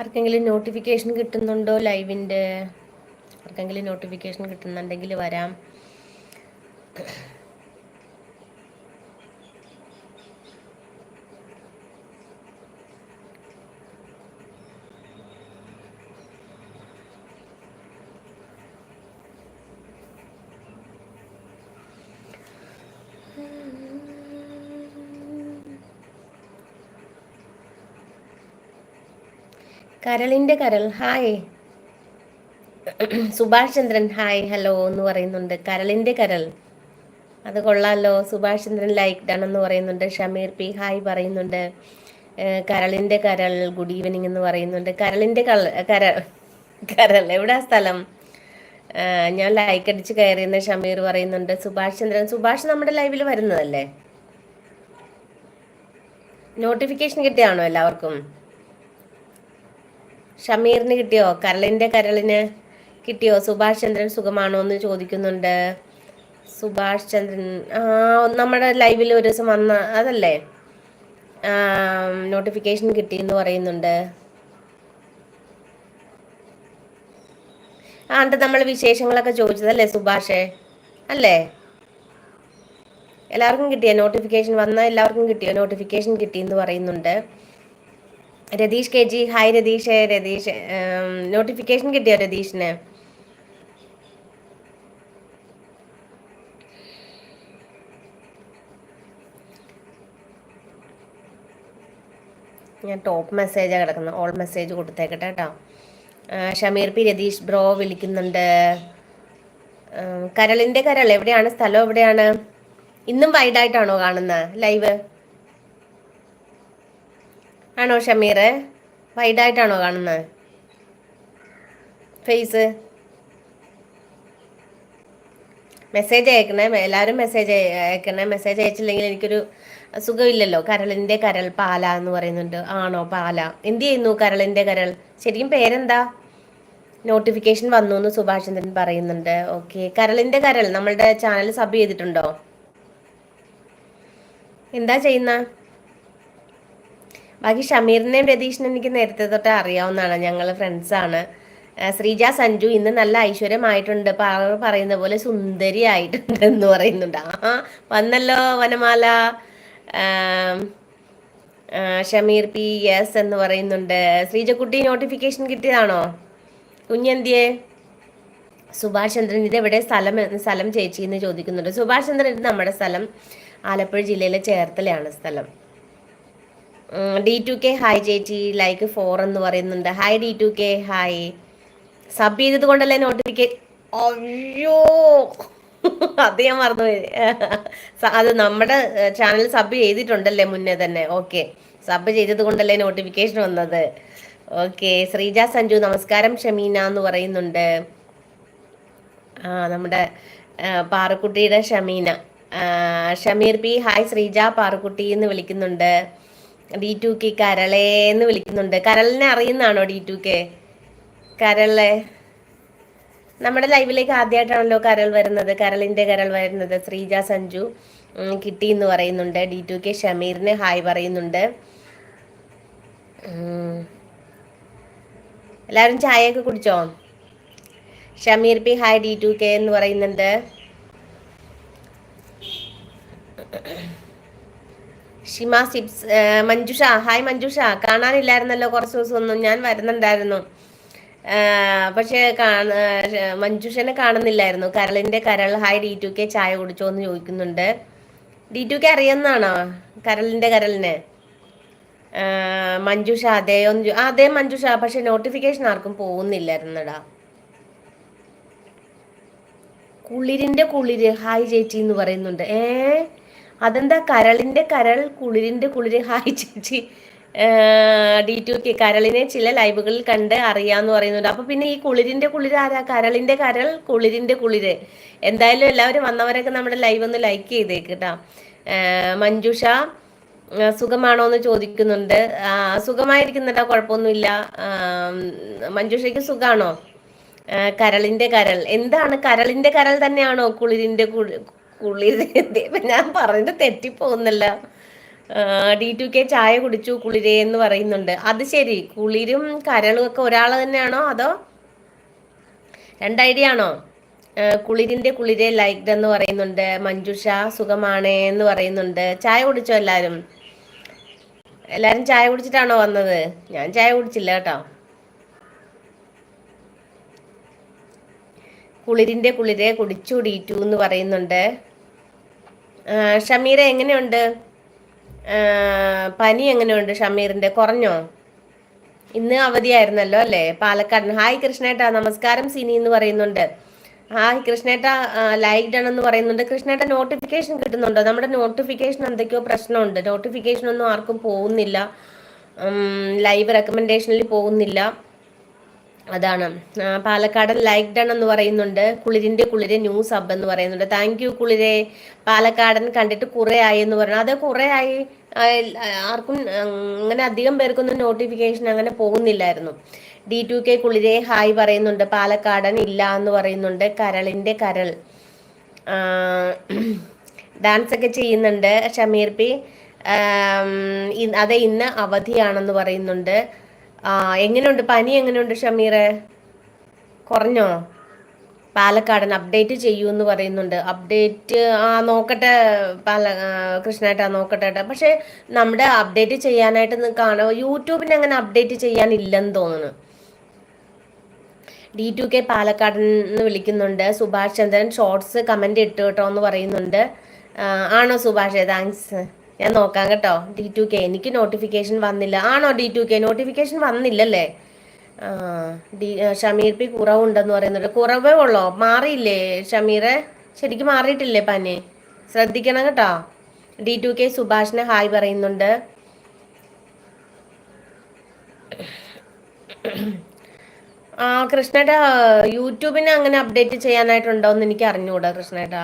ആർക്കെങ്കിലും നോട്ടിഫിക്കേഷൻ കിട്ടുന്നുണ്ടോ ലൈവിന്റെ ആർക്കെങ്കിലും നോട്ടിഫിക്കേഷൻ കിട്ടുന്നുണ്ടെങ്കിൽ വരാം. കരളിന്റെ കരൾ. Hi Subhash Chandran hi hello എന്ന് പറയുന്നുണ്ട്. കരളിന്റെ കരൾ. അത് കൊള്ളാമല്ലോ സുഭാഷ് ചന്ദ്രൻ ലൈക്ക് ആണെന്ന് പറയുന്നുണ്ട്. ഷമീർ പി ഹായ് പറയുന്നുണ്ട്. കരളിന്റെ കരൾ ഗുഡ് ഈവനിങ് എന്ന് പറയുന്നുണ്ട്. കരളിന്റെ കൾ കരൾ കരൾ. എവിടാ സ്ഥലം? ഞാൻ ലൈക്ക് അടിച്ച് കയറിയെന്ന് ഷമീർ പറയുന്നുണ്ട്. സുഭാഷ് ചന്ദ്രൻ സുഭാഷ് നമ്മുടെ ലൈവിൽ വരുന്നതല്ലേ? നോട്ടിഫിക്കേഷൻ കിട്ടിയാണോ എല്ലാവർക്കും? ഷമീറിന് കിട്ടിയോ? കരളിന്റെ കരളിന് കിട്ടിയോ? സുഭാഷ് ചന്ദ്രൻ സുഖമാണോ എന്ന് ചോദിക്കുന്നുണ്ട്. സുഭാഷ് ചന്ദ്രൻ ആ നമ്മുടെ ലൈവിൽ ഒരു ദിവസം വന്ന അതല്ലേ? നോട്ടിഫിക്കേഷൻ കിട്ടി എന്ന് പറയുന്നുണ്ട്. ആ ഉണ്ട് നമ്മൾ വിശേഷങ്ങളൊക്കെ ചോദിച്ചതല്ലേ സുഭാഷേ? അല്ലേ? എല്ലാവർക്കും കിട്ടിയോ? നോട്ടിഫിക്കേഷൻ വന്ന എല്ലാവർക്കും കിട്ടിയോ? നോട്ടിഫിക്കേഷൻ കിട്ടി എന്ന് പറയുന്നുണ്ട്. Ratheesh K G hi Ratheesh Ratheesh notification കിട്ടിയോ രതീഷിന്? ഞാൻ ടോപ്പ് മെസ്സേജാണ് കിടക്കുന്നത് ഓൾ മെസ്സേജ് കൊടുത്തേക്കട്ടെ കേട്ടോ ഷമീർ പി രതീഷ് ബ്രോ വിളിക്കുന്നുണ്ട്. കരളിന്റെ കരൾ എവിടെയാണ്? സ്ഥലം എവിടെയാണ്? ഇന്നും വൈഡായിട്ടാണോ കാണുന്നത് ലൈവ് ആണോ ഷമീർ വൈഡായിട്ടാണോ കാണുന്നത് ഫേസ് മെസ്സേജ് അയക്കണേ എല്ലാവരും മെസ്സേജ് അയക്കണേ. മെസ്സേജ് അയച്ചില്ലെങ്കിൽ എനിക്കൊരു സുഖമില്ലല്ലോ. കരളിന്റെ കരൾ പാല എന്ന് പറയുന്നുണ്ട്. ആണോ പാല? എന്ത് ചെയ്യുന്നു കരളിന്റെ കരൾ? ശരിക്കും പേരെന്താ? നോട്ടിഫിക്കേഷൻ വന്നു എന്ന് സുഭാഷ് ചന്ദ്രൻ പറയുന്നുണ്ട്. ഓക്കെ. കരളിന്റെ കരൾ നമ്മളുടെ ചാനൽ സബ് ചെയ്തിട്ടുണ്ടോ? എന്താ ചെയ്യുന്ന? ബാക്കി ഷമീറിനെയും രതീഷിനെ എനിക്ക് നേരത്തെ തൊട്ട് അറിയാവുന്നതാണ്. ഞങ്ങൾ ഫ്രണ്ട്സാണ് ശ്രീജ സഞ്ജു ഇന്ന് നല്ല ഐശ്വര്യമായിട്ടുണ്ട്. പാറ പറയുന്ന പോലെ സുന്ദരി ആയിട്ടുണ്ട് എന്ന് പറയുന്നുണ്ട്. ആ വന്നല്ലോ വനമാല. ഷമീർ പി എസ് എന്ന് പറയുന്നുണ്ട്. ശ്രീജക്കുട്ടി നോട്ടിഫിക്കേഷൻ കിട്ടിയതാണോ? കുഞ്ഞെന്തിയെ സുഭാഷ് ചന്ദ്രൻ ഇത് എവിടെ സ്ഥലം സ്ഥലം ചേച്ചി എന്ന് ചോദിക്കുന്നുണ്ട്. സുഭാഷ് ചന്ദ്രൻ ഇത് നമ്മുടെ സ്ഥലം ആലപ്പുഴ ജില്ലയിലെ ചേർത്തലയാണ് സ്ഥലം. ഡി ടു കെ ഹായ് ചേച്ചി ലൈക്ക് ഫോർ എന്ന് പറയുന്നുണ്ട്. Hi D two K hi sub ചെയ്തത് കൊണ്ടല്ലേ നോട്ടിഫിക്കേഷൻ അയ്യോ. അത് ഞാൻ മറന്നുപോയി. അത് നമ്മുടെ ചാനൽ സബ് ചെയ്തിട്ടുണ്ടല്ലേ മുന്നേ തന്നെ. ഓക്കെ സബ് ചെയ്തത് കൊണ്ടല്ലേ നോട്ടിഫിക്കേഷൻ വന്നത്. ഓക്കെ ശ്രീജ സഞ്ജു നമസ്കാരം ഷമീന എന്ന് പറയുന്നുണ്ട്. ആ നമ്മുടെ പാറക്കുട്ടിയുടെ ഷമീന. ഷമീർ പി ഹായ് ശ്രീജ പാറക്കുട്ടി എന്ന് വിളിക്കുന്നുണ്ട്. ഡി ടു കെ കരളേ എന്ന് വിളിക്കുന്നുണ്ട്. കരളിനെ അറിയുന്നതാണോ ഡി ടു കെ? കരളെ. നമ്മുടെ ലൈവിലേക്ക് ആദ്യമായിട്ടാണല്ലോ കരൾ വരുന്നത്. കരളിന്റെ കരൾ വരുന്നത് ശ്രീജ സഞ്ജു കിട്ടി എന്ന് പറയുന്നുണ്ട്. ഡി ടു കെ ഷമീറിന് ഹായ് പറയുന്നുണ്ട്. എല്ലാവരും ചായയൊക്കെ കുടിച്ചോ? Shameer P hi D two K എന്ന് പറയുന്നുണ്ട്. ഷിമ സിപ്സ് മഞ്ജുഷ. ഹായ് മഞ്ജുഷ. കാണാനില്ലായിരുന്നല്ലോ കുറച്ച് ദിവസമൊന്നും. ഞാൻ വരുന്നുണ്ടായിരുന്നു. പക്ഷേ മഞ്ജുഷനെ കാണുന്നില്ലായിരുന്നു. കരളിന്റെ കരൾ ഹായ് ഡി ടു കെ ചായ കുടിച്ചോ എന്ന് ചോദിക്കുന്നുണ്ട്. ഡി ടു കെ അറിയുന്നതാണോ? കരളിന്റെ കരളിനെ? മഞ്ജുഷ അതേ അതെ അതേ മഞ്ജുഷ. പക്ഷെ നോട്ടിഫിക്കേഷൻ ആർക്കും പോകുന്നില്ലായിരുന്നടാ. കുളിരിന്റെ കുളിര് ഹായ് ചേച്ചി എന്ന് പറയുന്നുണ്ട്. ഏ അതെന്താ? കരളിന്റെ കരൾ കുളിരിന്റെ കുളിര്. ഹായ് ചേച്ചി. D two K. കരളിനെ ചില ലൈവുകളിൽ കണ്ട് അറിയാന്ന് പറയുന്നുണ്ട്. അപ്പൊ പിന്നെ ഈ കുളിരിന്റെ കുളിര് ആരാ? കരളിന്റെ കരൾ കുളിരിന്റെ കുളിര്. എന്തായാലും എല്ലാവരും വന്നവരൊക്കെ നമ്മുടെ ലൈവ് ഒന്ന് ലൈക്ക് ചെയ്തേക്ക് മഞ്ജുഷ സുഖമാണോ എന്ന് ചോദിക്കുന്നുണ്ട്. സുഖമായിരിക്കുന്നുണ്ടോ കുഴപ്പമൊന്നുമില്ല. മഞ്ജുഷയ്ക്ക് സുഖാണോ? കരളിന്റെ കരൾ. എന്താണ്? കരളിന്റെ കരൾ തന്നെയാണോ കുളിരിന്റെ കുളിർ ഞാൻ പറഞ്ഞത് തെറ്റിപ്പോകുന്നല്ലോ. ഡി ടു കെ ചായ കുടിച്ചു കുളിരേ എന്ന് പറയുന്നുണ്ട്. അത് ശരി. കുളിരും കരളും ഒക്കെ ഒരാൾ തന്നെയാണോ? അതോ രണ്ട് ഐഡിയ ആണോ? കുളിരിന്റെ കുളിരെ ലൈക്ഡ് എന്ന് പറയുന്നുണ്ട്. മഞ്ജുഷ സുഖമാണേ എന്ന് പറയുന്നുണ്ട്. ചായ കുടിച്ചോ എല്ലാരും? എല്ലാരും ചായ കുടിച്ചിട്ടാണോ വന്നത്? ഞാൻ ചായ കുടിച്ചില്ല കേട്ടോ. കുളിരിന്റെ കുളിരെ കുടിച്ചു ഡീറ്റു എന്ന് പറയുന്നുണ്ട്. ഷമീര എങ്ങനെയുണ്ട്? പനി എങ്ങനെയുണ്ട് ഷമീറിന്റെ? കുറഞ്ഞോ? ഇന്ന് അവധിയായിരുന്നല്ലോ അല്ലേ? പാലക്കാട് ഹായ് കൃഷ്ണേട്ടാ നമസ്കാരം സിനി എന്ന് പറയുന്നുണ്ട്. ഹായ് കൃഷ്ണേട്ട ഡൺ എന്ന് പറയുന്നുണ്ട്. കൃഷ്ണേട്ട നോട്ടിഫിക്കേഷൻ കിട്ടുന്നുണ്ടോ? നമ്മുടെ നോട്ടിഫിക്കേഷൻ എന്തൊക്കെയോ പ്രശ്നമുണ്ട്. നോട്ടിഫിക്കേഷൻ ഒന്നും ആർക്കും പോകുന്നില്ല. ലൈവ് റെക്കമെൻഡേഷനിൽ പോകുന്നില്ല. അതാണ്. പാലക്കാടൻ ലൈക്ക് ഡൺ എന്ന് പറയുന്നുണ്ട്. കുളിരിന്റെ കുളിര് ന്യൂ സബ് എന്ന് പറയുന്നുണ്ട്. താങ്ക് യു കുളിരെ. പാലക്കാടൻ കണ്ടിട്ട് കുറെ ആയി എന്ന് പറഞ്ഞു. അത് കുറെ ആയി. ആർക്കും അങ്ങനെ അധികം പേർക്കൊന്നും നോട്ടിഫിക്കേഷൻ അങ്ങനെ പോകുന്നില്ലായിരുന്നു. ഡി ടു കെ കുളിരെ ഹായ് പറയുന്നുണ്ട്. പാലക്കാടൻ ഇല്ല എന്ന് പറയുന്നുണ്ട്. കരളിന്റെ കരൾ. ഡാൻസ് ഒക്കെ ചെയ്യുന്നുണ്ട്. ഷമീർ പി. അതെ ഇന്ന് അവധിയാണെന്ന് പറയുന്നുണ്ട്. എങ്ങനെയുണ്ട്? പനി എങ്ങനെയുണ്ട് ഷമീറെ? കുറഞ്ഞോ? പാലക്കാടൻ അപ്ഡേറ്റ് ചെയ്യൂ എന്ന് പറയുന്നുണ്ട്. അപ്ഡേറ്റ് ആ നോക്കട്ടെ പാല കൃഷ്ണേട്ടാ നോക്കട്ടെ ഏട്ടാ പക്ഷെ നമ്മുടെ അപ്ഡേറ്റ് ചെയ്യാനായിട്ട് കാണാം? യൂട്യൂബിന് അങ്ങനെ അപ്ഡേറ്റ് ചെയ്യാനില്ലെന്ന് തോന്നുന്നു. ഡി ടു കെ പാലക്കാടൻ എന്ന് വിളിക്കുന്നുണ്ട്. സുഭാഷ് ചന്ദ്രൻ ഷോർട്സ് കമന്റ് ഇട്ടു കേട്ടോ എന്ന് പറയുന്നുണ്ട്. ആണോ സുഭാഷേ? താങ്ക്സ് ഞാൻ നോക്കാം കേട്ടോ. ഡി ടു കെ എനിക്ക് നോട്ടിഫിക്കേഷൻ വന്നില്ല. ആണോ ഡി ടു കെ നോട്ടിഫിക്കേഷൻ വന്നില്ലല്ലേ? ഡി ഷമീർ പി കുറവുണ്ടെന്ന് പറയുന്നുണ്ട്. കുറവേ ഉള്ളോ? മാറിയില്ലേ ഷമീറെ? ശരിക്കും മാറിയിട്ടില്ലേ പനി? ശ്രദ്ധിക്കണം കേട്ടോ. ഡി ടു കെ സുഭാഷിനെ ഹായ് പറയുന്നുണ്ട്. ആ കൃഷ്ണേട്ടാ യൂട്യൂബിനെ അങ്ങനെ അപ്ഡേറ്റ് ചെയ്യാനായിട്ടുണ്ടോ എന്ന് എനിക്ക് അറിഞ്ഞുകൂടാ കൃഷ്ണേട്ടാ.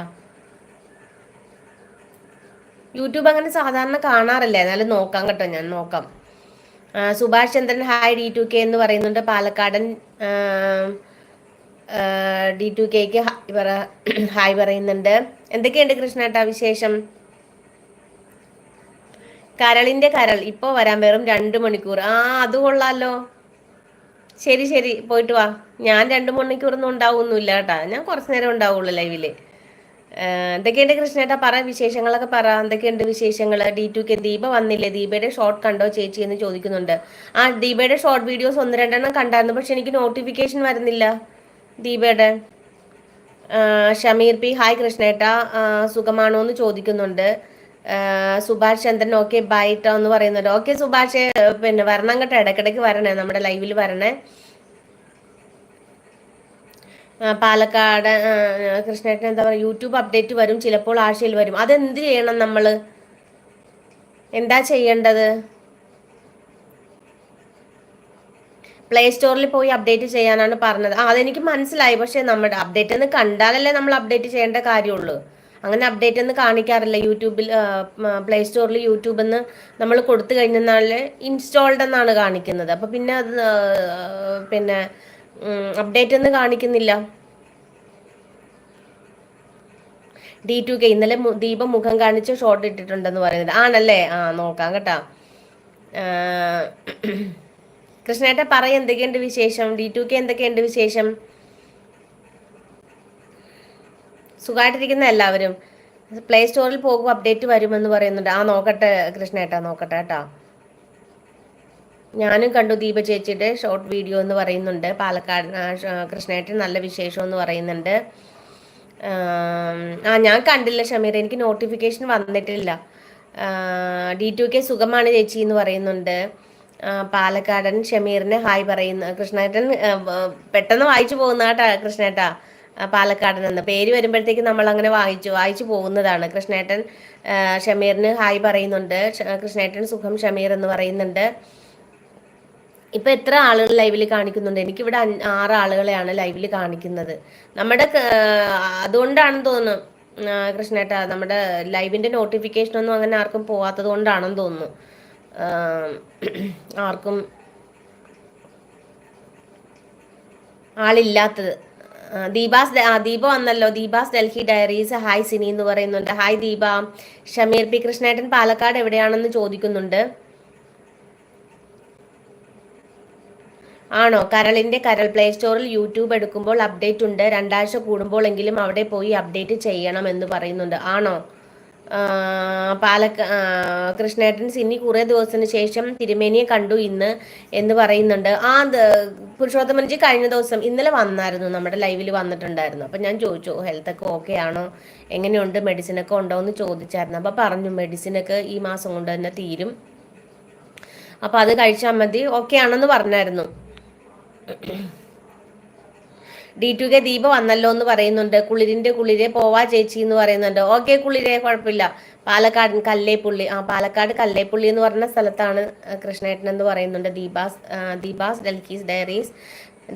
യൂട്യൂബ് അങ്ങനെ സാധാരണ കാണാറില്ല. എന്നാലും നോക്കാം കേട്ടോ ഞാൻ നോക്കാം. Subhash Chandran hi D two K എന്ന് പറയുന്നുണ്ട്. പാലക്കാടൻ ഡി ടു കെക്ക് ഹായ് പറയുന്നുണ്ട്. എന്തൊക്കെയുണ്ട് കൃഷ്ണേട്ടാ വിശേഷം? കരളിന്റെ കരൾ. ഇപ്പോൾ വരാൻ വെറും രണ്ട് മണിക്കൂർ. ആ അത് കൊള്ളാലോ. ശരി ശരി പോയിട്ട് വാ. ഞാൻ രണ്ട് മണിക്കൂറൊന്നും ഉണ്ടാവുന്നില്ല കേട്ടാ. ഞാൻ കുറച്ചു നേരം ഉണ്ടാവുള്ളൂ ലൈവിൽ. എന്തൊക്കെയുണ്ട് കൃഷ്ണേട്ടാ? പറ വിശേഷങ്ങളൊക്കെ പറ. എന്തൊക്കെയുണ്ട് വിശേഷങ്ങൾ ഡി ടു കെ ദീപ വന്നില്ലേ? ദീപയുടെ ഷോർട്ട് കണ്ടോ ചേച്ചി എന്ന് ചോദിക്കുന്നുണ്ട്. ആ ദീപയുടെ ഷോർട്ട് വീഡിയോസ് ഒന്ന് രണ്ടെണ്ണം കണ്ടായിരുന്നു പക്ഷെ എനിക്ക് നോട്ടിഫിക്കേഷൻ വരുന്നില്ല ദീപയുടെ. ഷമീർ പി ഹായ് കൃഷ്ണേട്ട. സുഖമാണോ എന്ന് ചോദിക്കുന്നുണ്ട്. സുഭാഷ് ചന്ദ്രൻ ഓക്കെ ബൈട്ടോ എന്ന് പറയുന്നുണ്ട്. ഓക്കെ സുഭാഷ് പിന്നെ വരണം കേട്ടോ ഇടയ്ക്കിടയ്ക്ക് വരണേ നമ്മുടെ ലൈവിൽ വരണേ. പാലക്കാട് കൃഷ്ണേട്ടൻ എന്താ പറയുക യൂട്യൂബ് അപ്ഡേറ്റ് വരും ചിലപ്പോൾ ആഴ്ചയിൽ വരും. അതെന്ത് ചെയ്യണം നമ്മൾ എന്താ ചെയ്യേണ്ടത്? പ്ലേ സ്റ്റോറിൽ പോയി അപ്ഡേറ്റ് ചെയ്യാനാണ് പറഞ്ഞത്. ആ അതെനിക്ക് മനസ്സിലായി. പക്ഷേ നമ്മുടെ അപ്ഡേറ്റ് എന്ന് കണ്ടാലല്ലേ നമ്മൾ അപ്ഡേറ്റ് ചെയ്യേണ്ട കാര്യമുള്ളൂ. അങ്ങനെ അപ്ഡേറ്റ് ഒന്നും കാണിക്കാറില്ല. യൂട്യൂബിൽ പ്ലേ സ്റ്റോറിൽ യൂട്യൂബ് എന്ന് നമ്മൾ കൊടുത്തു കഴിഞ്ഞാൽ ഇൻസ്റ്റാൾഡ് എന്നാണ് കാണിക്കുന്നത്. അപ്പോൾ പിന്നെ അത് പിന്നെ അപ്ഡേറ്റ് ഒന്നും കാണിക്കുന്നില്ല. ഡി ടു കെ ഇന്നലെ ദീപം മുഖം കാണിച്ച് ഷോർട്ട് ഇട്ടിട്ടുണ്ടെന്ന് പറയുന്നത്. ആണല്ലേ? ആ നോക്കാം കേട്ടാ. കൃഷ്ണേട്ട പറയ എന്തൊക്കെയുണ്ട് വിശേഷം? ഡി ടു കെ എന്തൊക്കെയുണ്ട് വിശേഷം? സുഖമായിട്ടിരിക്കുന്ന എല്ലാവരും. പ്ലേ സ്റ്റോറിൽ പോകും അപ്ഡേറ്റ് വരുമെന്ന് പറയുന്നുണ്ട്. ആ നോക്കട്ടെ കൃഷ്ണേട്ട നോക്കട്ടെ കേട്ടാ. ഞാനും കണ്ടു ദീപ ചേച്ചിയുടെ ഷോർട്ട് വീഡിയോ എന്ന് പറയുന്നുണ്ട്. പാലക്കാട് കൃഷ്ണേട്ടൻ നല്ല വിശേഷം എന്ന് പറയുന്നുണ്ട്. ആ ഞാൻ കണ്ടില്ല ഷമീർ എനിക്ക് നോട്ടിഫിക്കേഷൻ വന്നിട്ടില്ല. ഡി ടു കെ സുഖമാണ് ചേച്ചി എന്ന് പറയുന്നുണ്ട്. പാലക്കാടൻ ഷമീറിന് ഹായ് പറയുന്നു. കൃഷ്ണേട്ടൻ പെട്ടെന്ന് വായിച്ചു പോകുന്ന കേട്ടാ കൃഷ്ണേട്ടാ പാലക്കാടൻ എന്ന്. പേര് വരുമ്പോഴത്തേക്ക് നമ്മൾ അങ്ങനെ വായിച്ചു വായിച്ചു പോകുന്നതാണ്. കൃഷ്ണേട്ടൻ ഷമീറിന് ഹായ് പറയുന്നുണ്ട്. കൃഷ്ണേട്ടൻ സുഖം ഷമീർ എന്ന് പറയുന്നുണ്ട്. ഇപ്പൊ എത്ര ആളുകൾ ലൈവിൽ കാണിക്കുന്നുണ്ട്? എനിക്കിവിടെ ആറ് ആളുകളെയാണ് ലൈവിൽ കാണിക്കുന്നത്. നമ്മുടെ അതുകൊണ്ടാണെന്ന് തോന്നുന്നു കൃഷ്ണേട്ട നമ്മുടെ ലൈവിന്റെ നോട്ടിഫിക്കേഷൻ ഒന്നും അങ്ങനെ ആർക്കും പോവാത്തത് കൊണ്ടാണെന്ന് തോന്നുന്നു. ആർക്കും ആളില്ലാത്തത്. ദീപാസ് ദീപ വന്നല്ലോ. ദീപാസ് ഡൽഹി ഡയറീസ്. ഹായ് സിനി എന്ന് പറയുന്നുണ്ട്. ഹായ് ദീപ. ഷമീർ പി കൃഷ്ണേട്ടൻ പാലക്കാട് എവിടെയാണെന്ന് ചോദിക്കുന്നുണ്ട്. ആണോ? കരളിന്റെ കരൾ പ്ലേ സ്റ്റോറിൽ യൂട്യൂബ് എടുക്കുമ്പോൾ അപ്ഡേറ്റ് ഉണ്ട്. രണ്ടാഴ്ച കൂടുമ്പോഴെങ്കിലും അവിടെ പോയി അപ്ഡേറ്റ് ചെയ്യണം എന്ന് പറയുന്നുണ്ട്. ആണോ? പാലക്ക കൃഷ്ണേട്ടൻ സിന്നി കുറേ ദിവസത്തിന് ശേഷം തിരുമേനിയെ കണ്ടു ഇന്ന് എന്ന് പറയുന്നുണ്ട്. ആ പുരുഷോത്തമൻജി കഴിഞ്ഞ ദിവസം ഇന്നലെ വന്നായിരുന്നു. നമ്മുടെ ലൈവിൽ വന്നിട്ടുണ്ടായിരുന്നു. അപ്പം ഞാൻ ചോദിച്ചു ഹെൽത്ത് ഒക്കെ ഓക്കെ ആണോ? എങ്ങനെയുണ്ട്? മെഡിസിനൊക്കെ ഉണ്ടോ? എന്ന് ചോദിച്ചായിരുന്നു. അപ്പം പറഞ്ഞു മെഡിസിനൊക്കെ ഈ മാസം കൊണ്ട് തന്നെ തീരും. അപ്പം അത് കഴിച്ചാൽ മതി. ഓക്കെ ആണെന്ന് പറഞ്ഞായിരുന്നു. ഡി ടു കെ ദീപ വന്നല്ലോ എന്ന് പറയുന്നുണ്ട്. കുളിരിന്റെ കുളിരെ പോവാ ചേച്ചി എന്ന് പറയുന്നുണ്ട്. ഓക്കെ കുളിരെ കുഴപ്പമില്ല. പാലക്കാട് കല്ലേപ്പുള്ളി ആ പാലക്കാട് കല്ലേപ്പുള്ളി എന്ന് പറഞ്ഞ സ്ഥലത്താണ് കൃഷ്ണേട്ടൻ എന്ന് പറയുന്നുണ്ട് ദീപാസ് ദീപാസ് ഡൽഹീസ് ഡയറീസ്.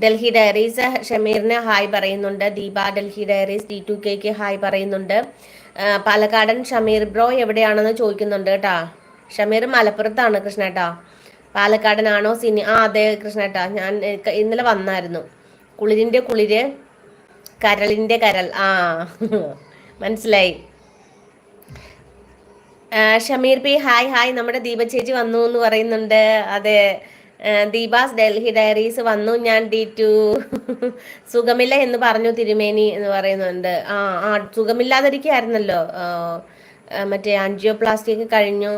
ഡൽഹി ഡയറീസ് ഷമീറിന് ഹായ് പറയുന്നുണ്ട്. Deepa Delhi diaries D two കെക്ക് hi പറയുന്നുണ്ട്. പാലക്കാടൻ ഷമീർ ബ്രോ എവിടെയാണെന്ന് ചോദിക്കുന്നുണ്ട് കേട്ടാ. ഷമീർ മലപ്പുറത്താണ് കൃഷ്ണേട്ടാ. പാലക്കാടനാണോ സിനി ആ അതെ കൃഷ്ണേട്ടാ. ഞാൻ ഇന്നലെ വന്നായിരുന്നു. കുളിരിന്റെ കുളിര് കരളിന്റെ കരൾ. ആ മനസ്സിലായി. Shameer P hi hi. നമ്മുടെ ദീപ ചേച്ചി വന്നു എന്ന് പറയുന്നുണ്ട്. അതെ ദീപാസ് ഡൽഹി ഡയറീസ് വന്നു. ഞാൻ ഡി ടു സുഖമില്ല എന്ന് പറഞ്ഞു തിരുമേനി എന്ന് പറയുന്നുണ്ട്. ആ ആ സുഖമില്ലാതിരിക്കുകയായിരുന്നല്ലോ. മറ്റേ ആൻജിയോപ്ലാസ്റ്റി ഒക്കെ കഴിഞ്ഞു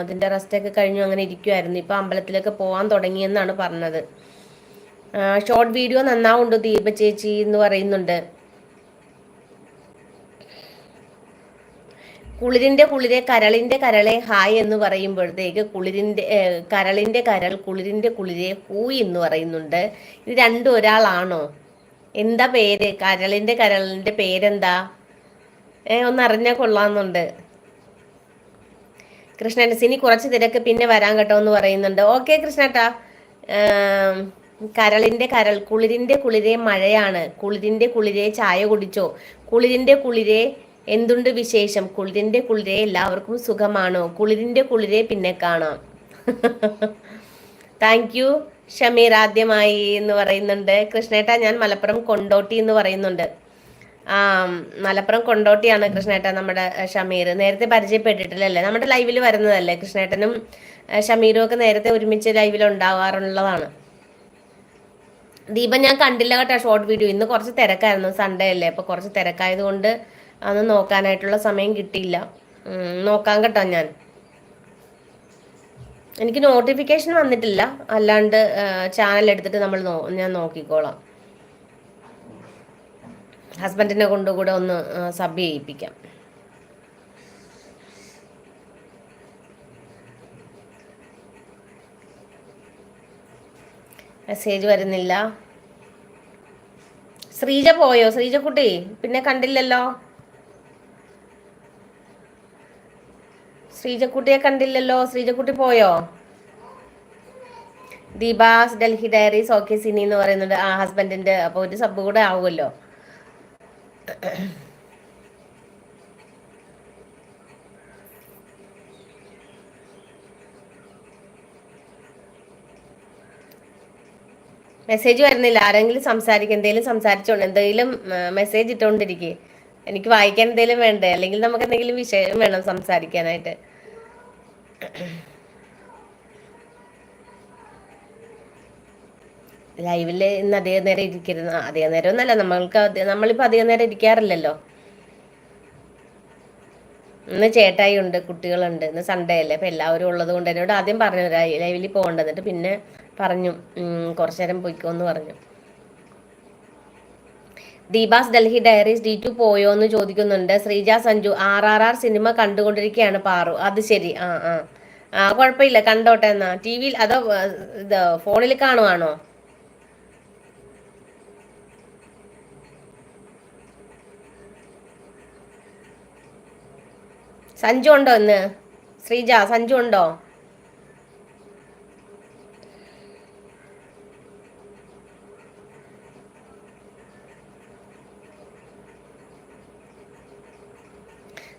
അതിന്റെ റെസ്റ്റൊക്കെ കഴിഞ്ഞു അങ്ങനെ ഇരിക്കുമായിരുന്നു ഇപ്പോൾ അമ്പലത്തിലേക്ക് പോകാൻ തുടങ്ങിയെന്നാണ് പറഞ്ഞത്. ഷോർട്ട് വീഡിയോ നന്നാവുണ്ട് ദീപ ചേച്ചി എന്ന് പറയുന്നുണ്ട്. കുളിരിന്റെ കുളിരെ കരളിന്റെ കരളെ ഹായ് എന്ന് പറയുമ്പോഴത്തേക്ക് കുളിരിന്റെ കരളിന്റെ കരൾ കുളിരിന്റെ കുളിരെ ഹൂയ് എന്ന് പറയുന്നുണ്ട്. ഇത് രണ്ടും ഒരാളാണോ? എന്താ പേര്? കരളിന്റെ കരളിന്റെ പേരെന്താ? ഏ ഒന്ന് അറിഞ്ഞാൽ കൊള്ളാമെന്നുണ്ട് കൃഷ്ണന്റെ സിനി കുറച്ച് തിരക്ക് പിന്നെ വരാൻ കേട്ടോ എന്ന് പറയുന്നുണ്ട്. ഓക്കെ കൃഷ്ണട്ടാ. കരളിന്റെ കരൾ കുളിരിന്റെ കുളിരെ മഴയാണ്. കുളിരിന്റെ കുളിരെ ചായ കുടിച്ചോ? കുളിരിന്റെ കുളിരെ എന്തുണ്ട് വിശേഷം? കുളിരിന്റെ കുളിരെ എല്ലാവർക്കും സുഖമാണോ? കുളിരിന്റെ കുളിരെ പിന്നെ കാണാം. താങ്ക് യു ഷമീർ ആദ്യമായി എന്ന് പറയുന്നുണ്ട്. കൃഷ്ണേട്ട ഞാൻ മലപ്പുറം കൊണ്ടോട്ടി എന്ന് പറയുന്നുണ്ട്. മലപ്പുറം കൊണ്ടോട്ടിയാണ് കൃഷ്ണേട്ടൻ നമ്മുടെ ഷമീർ. നേരത്തെ പരിചയപ്പെട്ടിട്ടില്ലല്ലേ? നമ്മുടെ ലൈവിൽ വരുന്നതല്ലേ കൃഷ്ണേട്ടനും ഷമീറും ഒക്കെ നേരത്തെ ഒരുമിച്ച് ലൈവിൽ ഉണ്ടാവാറുള്ളതാണ്. ദീപം ഞാൻ കണ്ടില്ല കേട്ടോ ഷോർട്ട് വീഡിയോ ഇന്ന് കുറച്ച് തിരക്കായിരുന്നു സൺഡേ അല്ലേ? അപ്പോൾ കുറച്ച് തിരക്കായതുകൊണ്ട് അന്ന് നോക്കാനായിട്ടുള്ള സമയം കിട്ടിയില്ല. നോക്കാൻ കേട്ടോ ഞാൻ. എനിക്ക് നോട്ടിഫിക്കേഷൻ വന്നിട്ടില്ല. അല്ലാണ്ട് ചാനൽ എടുത്തിട്ട് നമ്മൾ ഞാൻ നോക്കിക്കോളാം. ഹസ്ബൻഡിനെ കൊണ്ടുകൂടെ ഒന്ന് സബ് ചെയ്യിപ്പിക്കാം മെസ്സേജ് വരുന്നില്ല. ശ്രീജ പോയോ? ശ്രീജ കുട്ടി പിന്നെ കണ്ടില്ലല്ലോ? ശ്രീജക്കുട്ടിയെ കണ്ടില്ലല്ലോ? ശ്രീജക്കുട്ടി പോയോ? ദീപാസ് ഡൽഹി ഡയറീസ് ഓക്കെ സിനി എന്ന് പറയുന്നുണ്ട് ആ ഹസ്ബൻഡിന്റെ അപ്പോൾ ഒരു സബ് കൂടെ ആവുമല്ലോ. മെസ്സേജ് വരുന്നില്ല. ആരെങ്കിലും സംസാരിക്കും എന്തെങ്കിലും സംസാരിച്ചോണ്ട് എന്തെങ്കിലും മെസ്സേജ് ഇട്ടുകൊണ്ടിരിക്കേ എനിക്ക് വായിക്കാൻ എന്തെങ്കിലും വേണ്ടേ? അല്ലെങ്കിൽ നമുക്ക് എന്തെങ്കിലും വിഷയം വേണം സംസാരിക്കാനായിട്ട്. ലൈവിൽ ഇന്ന് അധികം നേരം ഇരിക്കരുത്. അധികം നേരം ഒന്നല്ല നമ്മൾക്ക് നമ്മളിപ്പോ അധികം നേരം ഇരിക്കാറില്ലല്ലോ. ഇന്ന് ചേട്ടായി ഉണ്ട് കുട്ടികളുണ്ട്. ഇന്ന് സൺഡേ അല്ലേ? അപ്പൊ എല്ലാവരും ഉള്ളത് കൊണ്ട് എന്നോട് ആദ്യം പറഞ്ഞു ലൈവിൽ പോകേണ്ടത് പിന്നെ പറഞ്ഞു കുറച്ചു നേരം പോയിക്കോന്ന് പറഞ്ഞു. Deepa's Delhi diaries D two പോയോ എന്ന് ചോദിക്കുന്നുണ്ട്. Sreeja Sanju R R R cinema കണ്ടുകൊണ്ടിരിക്കുകയാണ് പാറു. അത് ശരി. ആ ആ. ആ കുഴപ്പമില്ല. കണ്ടോട്ടെ എന്നാ. ടി വിയിൽ അതോ ഇത് ഫോണിൽ കാണുവാണോ? സഞ്ജു ഉണ്ടോ ഇന്ന്? ശ്രീജ സഞ്ജു ഉണ്ടോ?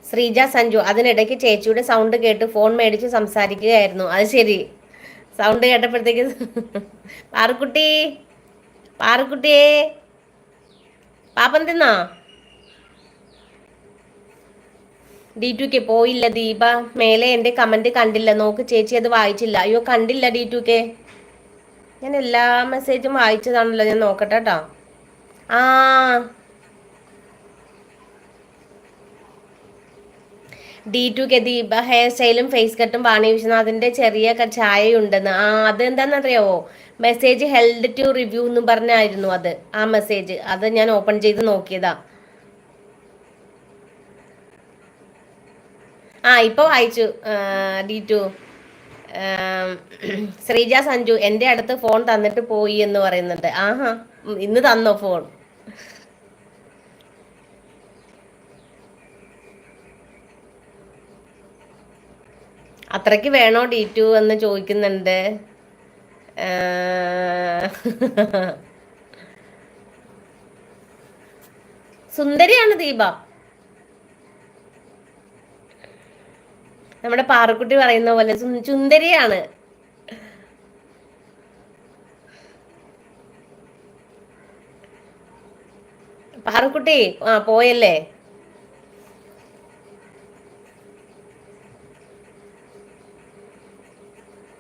ശ്രീജ സഞ്ജു അതിനിടയ്ക്ക് ചേച്ചിയുടെ സൗണ്ട് കേട്ട് ഫോൺ മേടിച്ച് സംസാരിക്കുകയായിരുന്നു. അത് ശരി. സൗണ്ട് കേട്ടപ്പോഴത്തേക്ക് പാറുക്കുട്ടി പാറുക്കുട്ടിയേ പാപ്പം തിന്നാ? ഡി ടു കെ പോയില്ല ദീപ. മേലെ എന്റെ കമന്റ് കണ്ടില്ല. നോക്ക് ചേച്ചി അത് വായിച്ചില്ല. അയ്യോ കണ്ടില്ല ഡി ടു കെ. ഞാൻ എല്ലാ മെസ്സേജും വായിച്ചതാണല്ലോ. ഞാൻ നോക്കട്ടെ കേട്ടോ ആ. D two K Deepa hair സ്റ്റൈലും ഫേസ് കട്ടും വാണി വിശ്വനാഥിന്റെ ചെറിയ ചായയുണ്ടെന്ന് ആ അതെന്താണെന്നറിയാവോ? മെസ്സേജ് ഹെൽഡ് ടു റിവ്യൂ എന്ന് പറഞ്ഞായിരുന്നു അത്. ആ മെസ്സേജ്. അത് ഞാൻ ഓപ്പൺ ചെയ്ത് നോക്കിയതാ. ആ ഇപ്പോൾ വായിച്ചു ഡി ടു ശ്രീജ സഞ്ജു എന്റെ അടുത്ത് ഫോൺ തന്നിട്ട് പോയി എന്ന് പറയുന്നുണ്ട്. ആഹാ ഇന്ന് തന്നോ ഫോൺ? അത്രയ്ക്ക് വേണോ ഡി ടു എന്ന് ചോദിക്കുന്നുണ്ട്. സുന്ദരിയാണ് ദീപ. നമ്മുടെ പാറക്കുട്ടി പറയുന്ന പോലെ ചുന്ദരിയാണ് പാറക്കുട്ടി ആ പോയല്ലേ?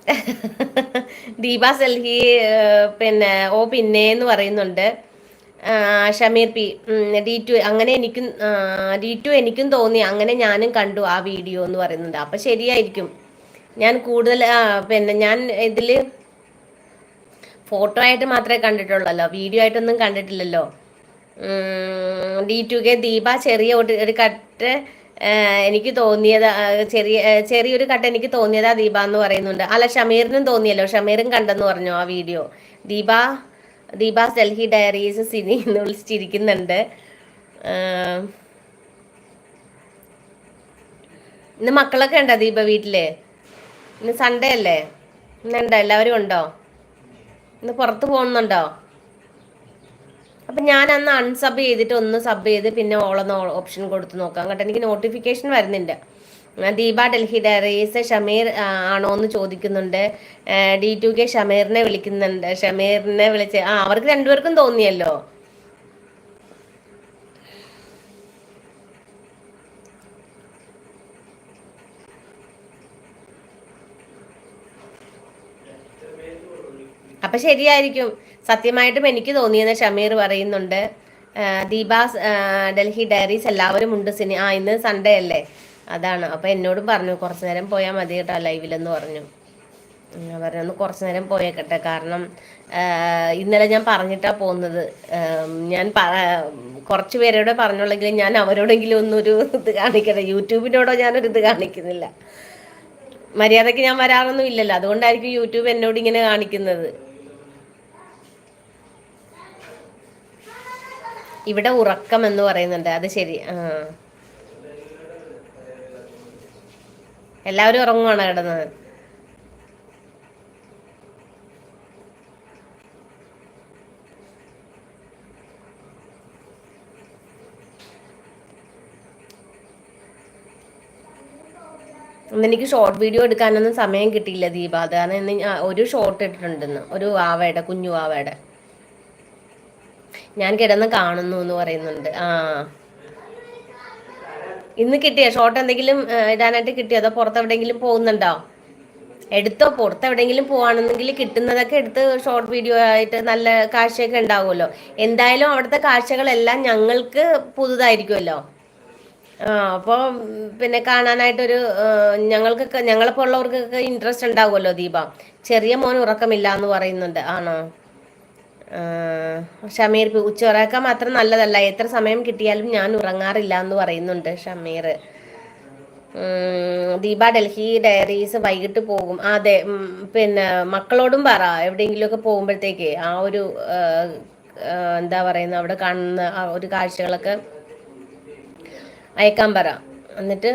ദീപ സെൽഹി പിന്നെ ഓ പിന്നെ എന്ന് പറയുന്നുണ്ട്. ഷമീർ പി ഡി ടു അങ്ങനെ എനിക്കും ഡി ടു എനിക്കും തോന്നി. അങ്ങനെ ഞാനും കണ്ടു ആ വീഡിയോ എന്ന് പറയുന്നുണ്ട് അപ്പം ശരിയായിരിക്കും. ഞാൻ കൂടുതൽ പിന്നെ ഞാൻ ഇതിൽ ഫോട്ടോ ആയിട്ട് മാത്രമേ കണ്ടിട്ടുള്ളല്ലോ. വീഡിയോ ആയിട്ടൊന്നും കണ്ടിട്ടില്ലല്ലോ. ഡി ടു കെ ദീപ ചെറിയ ഒരു കട്ട് എനിക്ക് തോന്നിയത് ചെറിയ ചെറിയൊരു കട്ട് എനിക്ക് തോന്നിയതാ ദീപ എന്ന് പറയുന്നുണ്ട്. അല്ല ഷമീറിനും തോന്നിയല്ലോ. ഷമീറും കണ്ടെന്ന് പറഞ്ഞു ആ വീഡിയോ. ദീപ? ദീപ ഡൽഹി ഡയറീസ് സിനി എന്ന് വിളിച്ചിരിക്കുന്നുണ്ട് ഇന്ന് മക്കളൊക്കെ ഉണ്ടോ ദീപ വീട്ടിൽ? ഇന്ന് സൺഡേ അല്ലേ? ഇന്നുണ്ടോ എല്ലാവരും ഉണ്ടോ? ഇന്ന് പുറത്ത് പോകുന്നുണ്ടോ? അപ്പൊ ഞാൻ അന്ന് അൺസബ് ചെയ്തിട്ട് ഒന്ന് സബ് ചെയ്ത് പിന്നെ ഓളെന്ന് ഓപ്ഷൻ കൊടുത്ത് നോക്കാം. കേട്ടോ എനിക്ക് നോട്ടിഫിക്കേഷൻ വരുന്നുണ്ട് ദീപ ഡൽഹി ഡയറീസ് ഷമീർ ആണോ എന്ന് ചോദിക്കുന്നുണ്ട്. ഡി ടു കെ ഷമീറിനെ വിളിക്കുന്നുണ്ട്. ഷമീറിനെ വിളിച്ച് ആ അവർക്ക് രണ്ടുപേർക്കും തോന്നിയല്ലോ. അപ്പൊ ശരിയായിരിക്കും. സത്യമായിട്ടും എനിക്ക് തോന്നിയെന്ന് ഷമീർ പറയുന്നുണ്ട്. ദീപ ഡൽഹി ഡയറീസ് എല്ലാവരും ഉണ്ട് സിനി ആ ഇന്ന് സൺഡേ അല്ലേ? അതാണ്. അപ്പോൾ എന്നോടും പറഞ്ഞു കുറച്ച് നേരം പോയാൽ മതി കേട്ടോ ലൈവിലെന്ന് പറഞ്ഞു. പറഞ്ഞു കുറച്ച് നേരം പോയേക്കട്ടെ. കാരണം ഇന്നലെ ഞാൻ പറഞ്ഞിട്ടാ പോകുന്നത് ഞാൻ കുറച്ചു പേരോട് പറഞ്ഞുള്ളെങ്കിൽ ഞാൻ അവരോടെങ്കിലും ഒന്നൊരു ഇത് കാണിക്കട്ടെ. യൂട്യൂബിനോടോ ഞാനൊരു ഇത് കാണിക്കുന്നില്ല. മര്യാദയ്ക്ക് ഞാൻ വരാറൊന്നും ഇല്ലല്ലോ. അതുകൊണ്ടായിരിക്കും യൂട്യൂബ് എന്നോട് ഇങ്ങനെ കാണിക്കുന്നത്. ഇവിടെ ഉറക്കം എന്ന് പറയുന്നുണ്ട്. അത് ശരി. ആ. എല്ലാവരും ഉറങ്ങുവാണ് കിടന്നത്. ഇന്ന് എനിക്ക് ഷോർട്ട് വീഡിയോ എടുക്കാനൊന്നും സമയം കിട്ടിയില്ല ദീപ. കാരണം ഇന്ന് ഒരു ഷോർട്ട് ഇട്ടിട്ടുണ്ടെന്ന് ഒരു വാവയുടെ കുഞ്ഞു വാവയുടെ. ഞാൻ കിടന്ന് കാണുന്നു എന്ന് പറയുന്നുണ്ട്. ആ. ഇന്ന് കിട്ടിയ? ഷോർട്ട് എന്തെങ്കിലും ഇടാനായിട്ട് കിട്ടിയോ? അതോ പുറത്ത് എവിടെയെങ്കിലും പോകുന്നുണ്ടോ? എടുത്തോ? പുറത്ത് എവിടെയെങ്കിലും പോവാണെന്നെങ്കിൽ കിട്ടുന്നതൊക്കെ എടുത്ത് ഷോർട്ട് വീഡിയോ ആയിട്ട് നല്ല കാഴ്ചയൊക്കെ ഉണ്ടാവുമല്ലോ. എന്തായാലും അവിടുത്തെ കാഴ്ചകളെല്ലാം ഞങ്ങൾക്ക് പുതുതായിരിക്കുമല്ലോ. അപ്പോൾ പിന്നെ കാണാനായിട്ടൊരു ഞങ്ങൾക്കൊക്കെ ഞങ്ങളെപ്പോൾ ഉള്ളവർക്കൊക്കെ ഇൻട്രസ്റ്റ് ഉണ്ടാവുമല്ലോ ദീപ. ചെറിയ മോൻ ഉറക്കമില്ല എന്ന് പറയുന്നുണ്ട്. ആണോ? ഷമീർ ഉച്ചുറക്കം മാത്രം നല്ലതല്ല. എത്ര സമയം കിട്ടിയാലും ഞാൻ ഉറങ്ങാറില്ല എന്ന് പറയുന്നുണ്ട് ഷമീർ. ദീപ ഡൽഹി ഡയറീസ് വൈകിട്ട് പോകും. അതെ പിന്നെ മക്കളോടും പറ. എവിടെയെങ്കിലുമൊക്കെ പോകുമ്പോഴത്തേക്ക് ആ ഒരു എന്താ പറയുന്നത് അവിടെ കാണുന്ന ആ ഒരു കാഴ്ചകളൊക്കെ അയക്കാൻ പറ. എന്നിട്ട്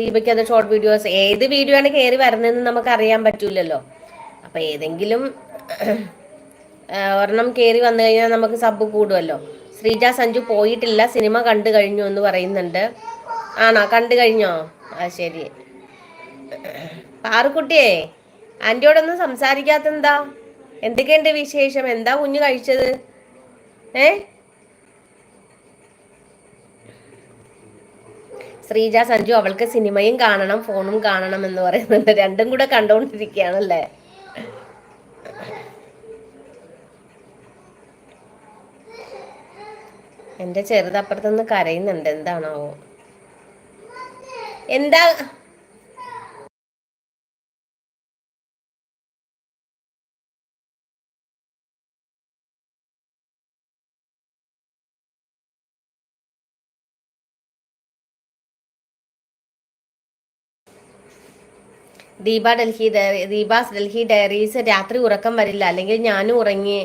ദീപയ്ക്ക് അത് ഷോർട്ട് വീഡിയോസ് ഏത് വീഡിയോ ആണ് കയറി വരുന്നതെന്ന് നമുക്ക് അറിയാൻ പറ്റൂലല്ലോ. അപ്പം ഏതെങ്കിലും ഒരെണ്ണം കയറി വന്നു കഴിഞ്ഞാൽ നമുക്ക് സബ് കൂടുമല്ലോ ശ്രീജ സഞ്ജു പോയിട്ടില്ല. സിനിമ കണ്ടു കഴിഞ്ഞു എന്ന് പറയുന്നുണ്ട്. ആണോ? കണ്ടു കഴിഞ്ഞോ? ആ ശരി. പാറുക്കുട്ടിയെ ആന്റിയോടൊന്നും സംസാരിക്കാത്തെന്താ? എന്തൊക്കെയുണ്ട് വിശേഷം? എന്താ കുഞ്ഞു കഴിച്ചത്? ഏ? ശ്രീജ സഞ്ജു അവൾക്ക് സിനിമയും കാണണം ഫോണും കാണണം എന്ന് പറയുന്നുണ്ട്. രണ്ടും കൂടെ കണ്ടുകൊണ്ടിരിക്കുകയാണല്ലേ എന്റെ ചെറുതപ്പുറത്തുനിന്ന് കരയുന്നുണ്ട്. എന്താണാവോ? എന്താ? ദീപ ഡൽഹി ഡയറി ദീപാസ് ഡൽഹി ഡയറീസ് രാത്രി ഉറക്കം വരില്ല. അല്ലെങ്കിൽ ഞാനും ഉറങ്ങി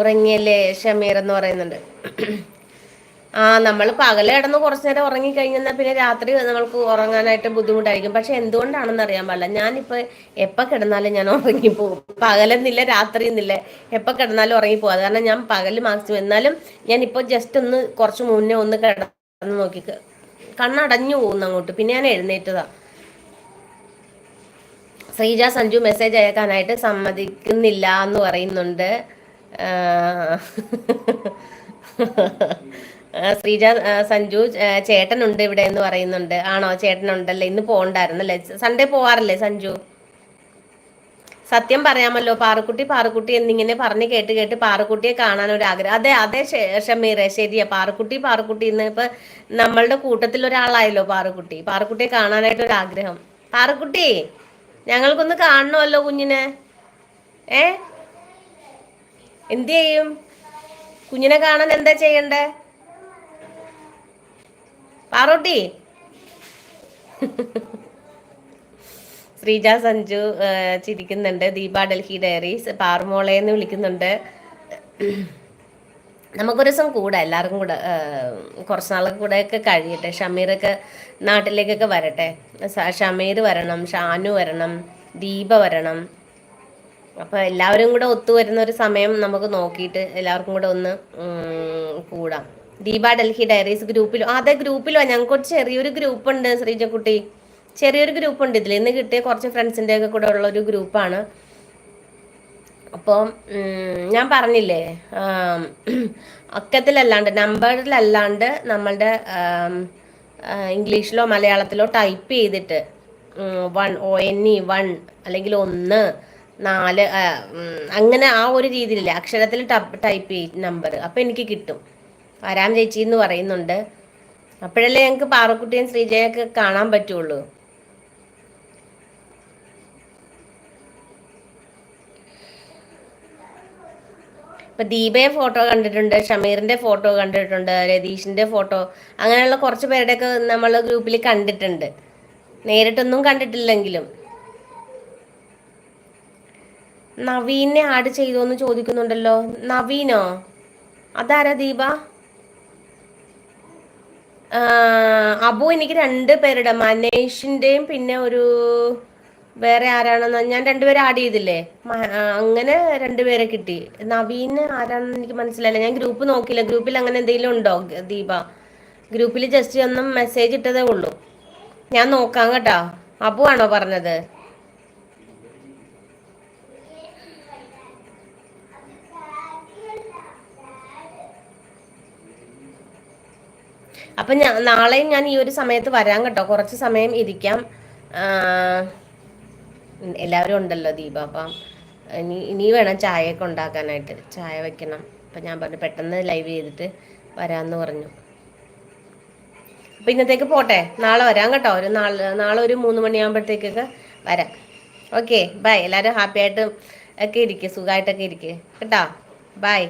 ഉറങ്ങിയല്ലേ ഷമീർ എന്ന് പറയുന്നുണ്ട്. ആ നമ്മൾ പകൽ കിടന്ന് കുറച്ചു നേരം ഉറങ്ങിക്കഴിഞ്ഞാൽ പിന്നെ രാത്രി നമ്മൾക്ക് ഉറങ്ങാനായിട്ട് ബുദ്ധിമുട്ടായിരിക്കും. പക്ഷെ എന്തുകൊണ്ടാണെന്ന് അറിയാൻ പാടില്ല. ഞാനിപ്പോൾ എപ്പ കിടന്നാലും ഞാൻ ഉറങ്ങിപ്പോകും പകലെന്നില്ല രാത്രി എന്നില്ല എപ്പ കിടന്നാലും ഉറങ്ങിപ്പോകും അത് കാരണം ഞാൻ പകൽ മാക്സിമം എന്നാലും ഞാൻ ഇപ്പോൾ ജസ്റ്റ് ഒന്ന് കുറച്ച് മുന്നേ ഒന്ന് കിടന്ന് നോക്കി കണ്ണടഞ്ഞു പോകുന്നു അങ്ങോട്ട്. പിന്നെ ഞാൻ എഴുന്നേറ്റതാ. ശ്രീജ സഞ്ജു മെസ്സേജ് അയക്കാനായിട്ട് സമ്മതിക്കുന്നില്ല എന്ന് പറയുന്നുണ്ട് ശ്രീജ സഞ്ജു ചേട്ടനുണ്ട് ഇവിടെ എന്ന് പറയുന്നുണ്ട്. ആണോ? ചേട്ടനുണ്ടല്ലേ? ഇന്ന് പോകണ്ടായിരുന്നല്ലേ സൺഡേ പോവാറല്ലേ സഞ്ജു? സത്യം പറയാമല്ലോ പാറുക്കുട്ടി പാറക്കുട്ടി എന്നിങ്ങനെ പറഞ്ഞ് കേട്ട് കേട്ട് പാറക്കുട്ടിയെ കാണാൻ ഒരു ആഗ്രഹം. അതെ അതെ ഷമീറെ ശരിയാ. പാറുക്കുട്ടി പാറുക്കുട്ടി ഇന്ന് ഇപ്പൊ നമ്മളുടെ കൂട്ടത്തിൽ ഒരാളായല്ലോ പാറുക്കുട്ടി. പാറക്കുട്ടിയെ കാണാനായിട്ട് ഒരു ആഗ്രഹം. പാറക്കുട്ടി ഞങ്ങൾക്കൊന്ന് കാണണമല്ലോ കുഞ്ഞിനെ. ഏ? എന്ത് ചെയ്യും? കുഞ്ഞിനെ കാണാൻ എന്താ ചെയ്യണ്ടേ? പാറോട്ടി. ശ്രീജ സഞ്ജു ചിരിക്കുന്നുണ്ട്. ദീപ ഡൽഹി ഡയറീസ് പാറുമോളെ എന്ന് വിളിക്കുന്നുണ്ട്. നമുക്കൊരു ദിവസം കൂടെ എല്ലാവർക്കും കൂടെ കുറച്ച് നാളൊക്കെ കൂടെ ഒക്കെ കഴിയട്ടെ ഷമീറൊക്കെ നാട്ടിലേക്കൊക്കെ വരട്ടെ. ഷമീർ വരണം ഷാനു വരണം ദീപ വരണം. അപ്പോൾ എല്ലാവരും കൂടെ ഒത്തുവരുന്ന ഒരു സമയം നമുക്ക് നോക്കിയിട്ട് എല്ലാവർക്കും കൂടെ ഒന്ന് കൂടാം. ദീപ ഡൽഹി ഡയറീസ് ഗ്രൂപ്പിലും. അതെ ഗ്രൂപ്പിലോ ഞങ്ങൾക്ക് ചെറിയൊരു ഗ്രൂപ്പ് ഉണ്ട് ശ്രീജക്കുട്ടി. ചെറിയൊരു ഗ്രൂപ്പ് ഉണ്ട് ഇതിൽ ഇന്ന് കിട്ടിയ കുറച്ച് ഫ്രണ്ട്സിന്റെ ഒക്കെ കൂടെ ഉള്ള ഒരു ഗ്രൂപ്പാണ്. അപ്പോൾ ഞാൻ പറഞ്ഞില്ലേ അക്കത്തിലല്ലാണ്ട് നമ്പറിലല്ലാണ്ട് നമ്മളുടെ ഇംഗ്ലീഷിലോ മലയാളത്തിലോ ടൈപ്പ് ചെയ്തിട്ട് one O N E one അല്ലെങ്കിൽ ഒന്ന് നാല് അങ്ങനെ ആ ഒരു രീതിയിലില്ല അക്ഷരത്തിൽ ടൈപ്പ് ചെയ്ത് നമ്പർ അപ്പോൾ എനിക്ക് കിട്ടും. വരാം ചേച്ചി എന്ന് പറയുന്നുണ്ട്. അപ്പോഴല്ലേ ഞങ്ങൾക്ക് പാറക്കുട്ടിയും ശ്രീജയൊക്കെ കാണാൻ പറ്റുള്ളൂ. ഇപ്പൊ ദീപയെ ഫോട്ടോ കണ്ടിട്ടുണ്ട് ഷമീറിന്റെ ഫോട്ടോ കണ്ടിട്ടുണ്ട് രതീഷിന്റെ ഫോട്ടോ അങ്ങനെയുള്ള കുറച്ച് പേരുടെയൊക്കെ നമ്മൾ ഗ്രൂപ്പിൽ കണ്ടിട്ടുണ്ട്. നേരിട്ടൊന്നും കണ്ടിട്ടില്ലെങ്കിലും. നവീനെ ആഡ് ചെയ്തോ എന്ന് ചോദിക്കുന്നുണ്ടല്ലോ. നവീനോ? അതാരാ ദീപ? അബു എനിക്ക് രണ്ട് പേരുടെ മനേഷിന്റെയും പിന്നെ ഒരു വേറെ ആരാണെന്ന് ഞാൻ രണ്ടുപേരെ ആഡ് ചെയ്തില്ലേ? അങ്ങനെ രണ്ടുപേരെ കിട്ടി. നവീന് ആരാണെന്ന് എനിക്ക് മനസ്സിലായില്ല. ഞാൻ ഗ്രൂപ്പ് നോക്കിയില്ല. ഗ്രൂപ്പിൽ അങ്ങനെ എന്തെങ്കിലും ഉണ്ടോ ദീപ? ഗ്രൂപ്പിൽ ജസ്റ്റ് ഒന്നും മെസ്സേജ് ഇട്ടതേ ഉള്ളൂ. ഞാൻ നോക്കാം കേട്ടോ. അബു ആണോ പറഞ്ഞത്? അപ്പം ഞാൻ നാളെയും ഞാൻ ഈ ഒരു സമയത്ത് വരാം കേട്ടോ. കുറച്ച് സമയം ഇരിക്കാം. എല്ലാവരും ഉണ്ടല്ലോ ദീപ അപ്പം ഇനി ഇനി വേണം ചായയൊക്കെ ഉണ്ടാക്കാനായിട്ട്. ചായ വെക്കണം. അപ്പം ഞാൻ പറഞ്ഞു പെട്ടെന്ന് ലൈവ് ചെയ്തിട്ട് വരാമെന്ന് പറഞ്ഞു. അപ്പം ഇന്നത്തേക്ക് പോട്ടെ. നാളെ വരാം കേട്ടോ. ഒരു നാളെ നാളെ ഒരു മൂന്ന് മണിയാകുമ്പോഴത്തേക്കൊക്കെ വരാം. ഓക്കെ ബൈ എല്ലാവരും ഹാപ്പി ആയിട്ട് ഒക്കെ ഇരിക്കുക സുഖമായിട്ടൊക്കെ ഇരിക്കുക കേട്ടോ. ബൈ